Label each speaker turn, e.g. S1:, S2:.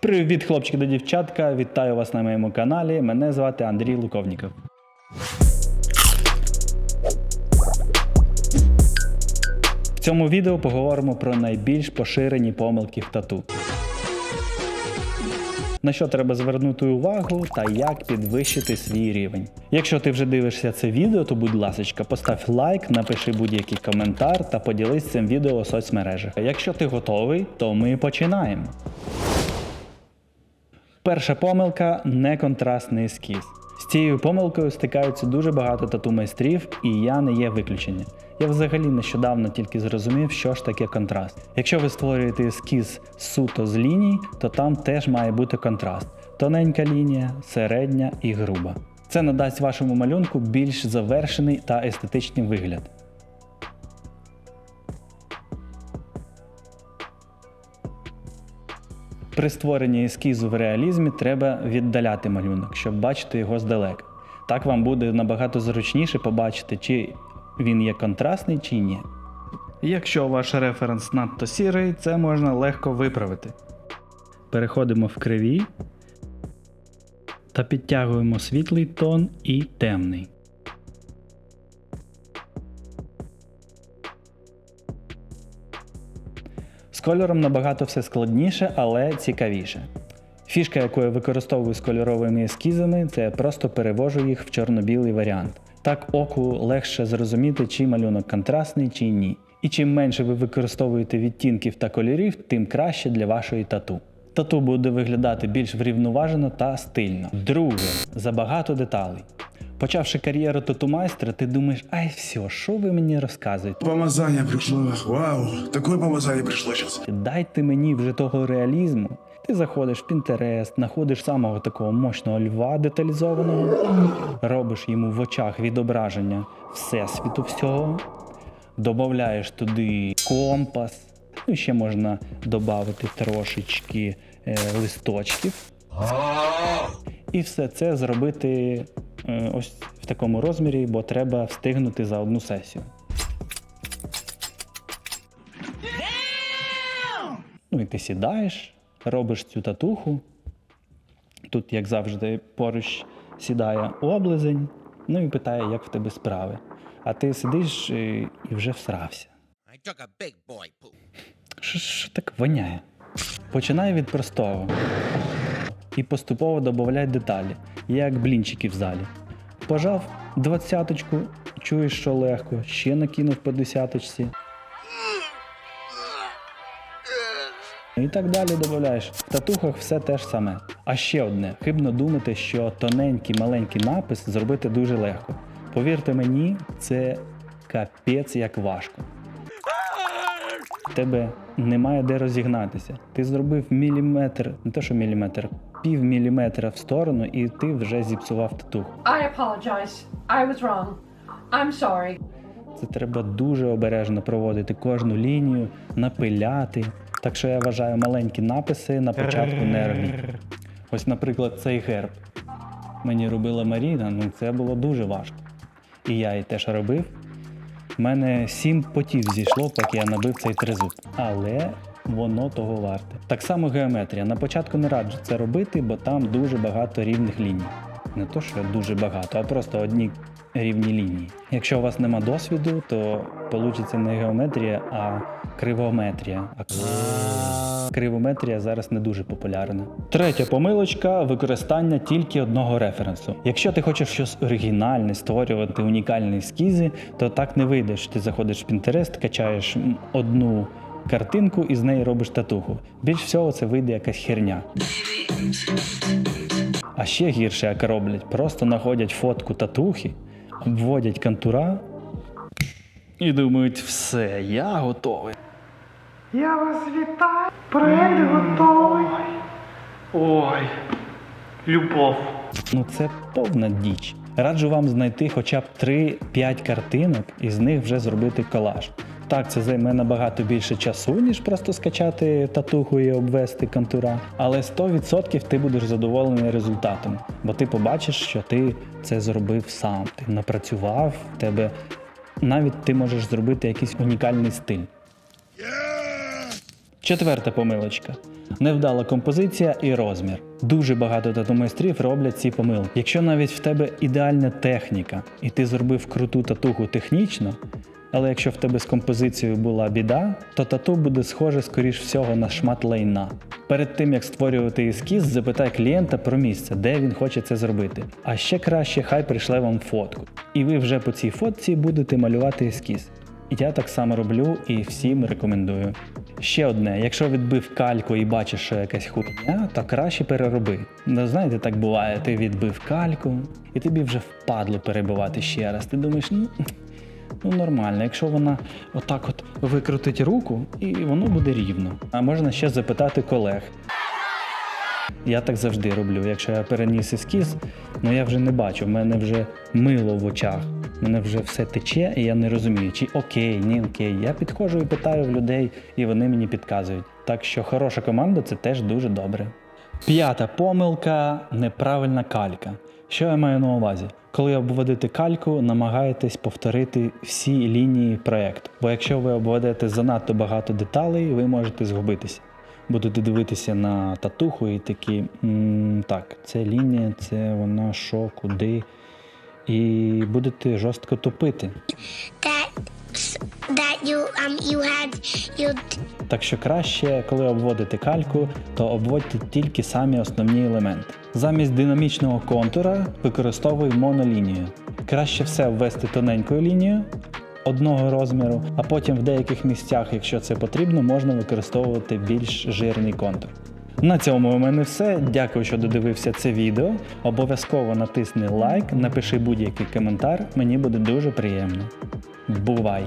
S1: Привіт, хлопчики та дівчатка! Вітаю вас на моєму каналі. Мене звати Андрій Луковніков. В цьому відео поговоримо про найбільш поширені помилки в тату. На що треба звернути увагу та як підвищити свій рівень. Якщо ти вже дивишся це відео, то будь ласка, постав лайк, напиши будь-який коментар та поділись цим відео у соцмережах. Якщо ти готовий, то ми починаємо. Перша помилка неконтрастний ескіз. З цією помилкою стикаються дуже багато тату майстрів, і я не є виключення. Я взагалі нещодавно тільки зрозумів, що ж таке контраст. Якщо ви створюєте ескіз суто з ліній, то там теж має бути контраст: тоненька лінія, середня і груба. Це надасть вашому малюнку більш завершений та естетичний вигляд. При створенні ескізу в реалізмі треба віддаляти малюнок, щоб бачити його здалека. Так вам буде набагато зручніше побачити, чи він є контрастний чи ні. Якщо ваш референс надто сірий, це можна легко виправити. Переходимо в криві та підтягуємо світлий тон і темний. Кольором набагато все складніше, але цікавіше. Фішка, яку я використовую з кольоровими ескізами, це просто перевожу їх в чорно-білий варіант. Так оку легше зрозуміти, чи малюнок контрастний, чи ні. І чим менше ви використовуєте відтінків та кольорів, тим краще для вашої тату. Тату буде виглядати більш врівноважено та стильно. Друге, забагато деталей. Почавши кар'єру тату-майстра, ти думаєш, ай все, що ви мені розказуєте?
S2: Помазание пришло. Вау, такое помазание пришло сейчас.
S1: Дайте мені вже того реалізму. Ти заходиш в Pinterest, знаходиш самого такого мощного льва деталізованого, робиш йому в очах відображення всесвіту всього, додаєш туди компас, ну і ще можна додати трошечки е, листочків. І все це зробити ось в такому розмірі, бо треба встигнути за одну сесію. Ну і ти сідаєш, робиш цю татуху. Тут, як завжди, поруч сідає облизень, ну і питає, як в тебе справи. А ти сидиш е, і вже всрався. Що, що так воняє? Починай від простого. І поступово додай деталі, як блінчики в залі. Пожав двадцяточку, чуєш, що легко, ще накинув по десяточці. І так далі додаєш. В татухах все те ж саме. А ще одне: хибно думати, що тоненький маленький напис зробити дуже легко. Повірте мені, це капець як важко. Тебе немає де розігнатися. Ти зробив міліметр, не те, що міліметр, пів міліметра в сторону, і ти вже зіпсував татуху.
S3: I apologize. I was wrong. I'm sorry.
S1: Це треба дуже обережно проводити кожну лінію, напиляти. Так що я вважаю маленькі написи на початку не робіть. Ось, наприклад, цей герб. Мені робила Маріна, ну це було дуже важко. І я її теж робив. У мене сім потів зійшло, поки я набив цей тризуб. Але воно того варте. Так само геометрія. На початку не раджу це робити, бо там дуже багато рівних ліній. Не то, що дуже багато, а просто одні рівні лінії. Якщо у вас нема досвіду, то вийде не геометрія, а кривометрія. Кривометрія зараз не дуже популярна. Третя помилочка використання тільки одного референсу. Якщо ти хочеш щось оригінальне, створювати унікальні ескізи, то так не вийде, що ти заходиш в Pinterest, качаєш одну картинку і з неї робиш татуху. Більш всього це вийде якась херня. А ще гірше, як роблять, просто знаходять фотку татухи, обводять контура і думають, все, я готовий.
S4: Я вас вітаю. Проект готовий. Ой, любов.
S1: Ну це повна діч. Раджу вам знайти хоча б 3-5 картинок і з них вже зробити колаж. Так, це займе набагато більше часу, ніж просто скачати татуху і обвести контура. Але 100% ти будеш задоволений результатом, бо ти побачиш, що ти це зробив сам. Ти напрацював, в тебе навіть ти можеш зробити якийсь унікальний стиль. Четверта помилочка. Невдала композиція і розмір. Дуже багато тату-майстрів роблять ці помилки. Якщо навіть в тебе ідеальна техніка, і ти зробив круту татуху технічно, але якщо в тебе з композицією була біда, то тату буде схоже, скоріш всього, на шмат лайна. Перед тим як створювати ескіз, запитай клієнта про місце, де він хоче це зробити. А ще краще, хай прийшле вам фотку. І ви вже по цій фотці будете малювати ескіз. Я так само роблю і всім рекомендую. Ще одне, якщо відбив кальку і бачиш, що якась хуйня, то краще перероби. Ну, знаєте, так буває, ти відбив кальку, і тобі вже впадло перебивати ще раз. Ти думаєш, ну, ну нормально, якщо вона отак от викрутить руку, і воно буде рівно. А можна ще запитати колег. Я так завжди роблю. Якщо я переніс ескіз, ну я вже не бачу, в мене вже мило в очах. В мене вже все тече, і я не розумію, чи окей, ні окей. Я підходжу і питаю в людей, і вони мені підказують. Так що хороша команда це теж дуже добре. П'ята помилка неправильна калька. Що я маю на увазі? Коли обводите кальку, намагайтесь повторити всі лінії проєкту. Бо якщо ви обведете занадто багато деталей, ви можете згубитися. Будете дивитися на татуху і такі, «М, так, це лінія, це вона що, куди. І будете жорстко топити.
S5: That you um you had you
S1: Так що краще, коли обводите кальку, то обводьте тільки самі основні елементи. Замість динамічного контура використовуй монолінію. Краще все ввести тоненькою лінією одного розміру, а потім в деяких місцях, якщо це потрібно, можна використовувати більш жирний контур. На цьому у мене все. Дякую, що додивився це відео. Обов'язково натисни лайк, напиши будь-який коментар, мені буде дуже приємно. Бувай!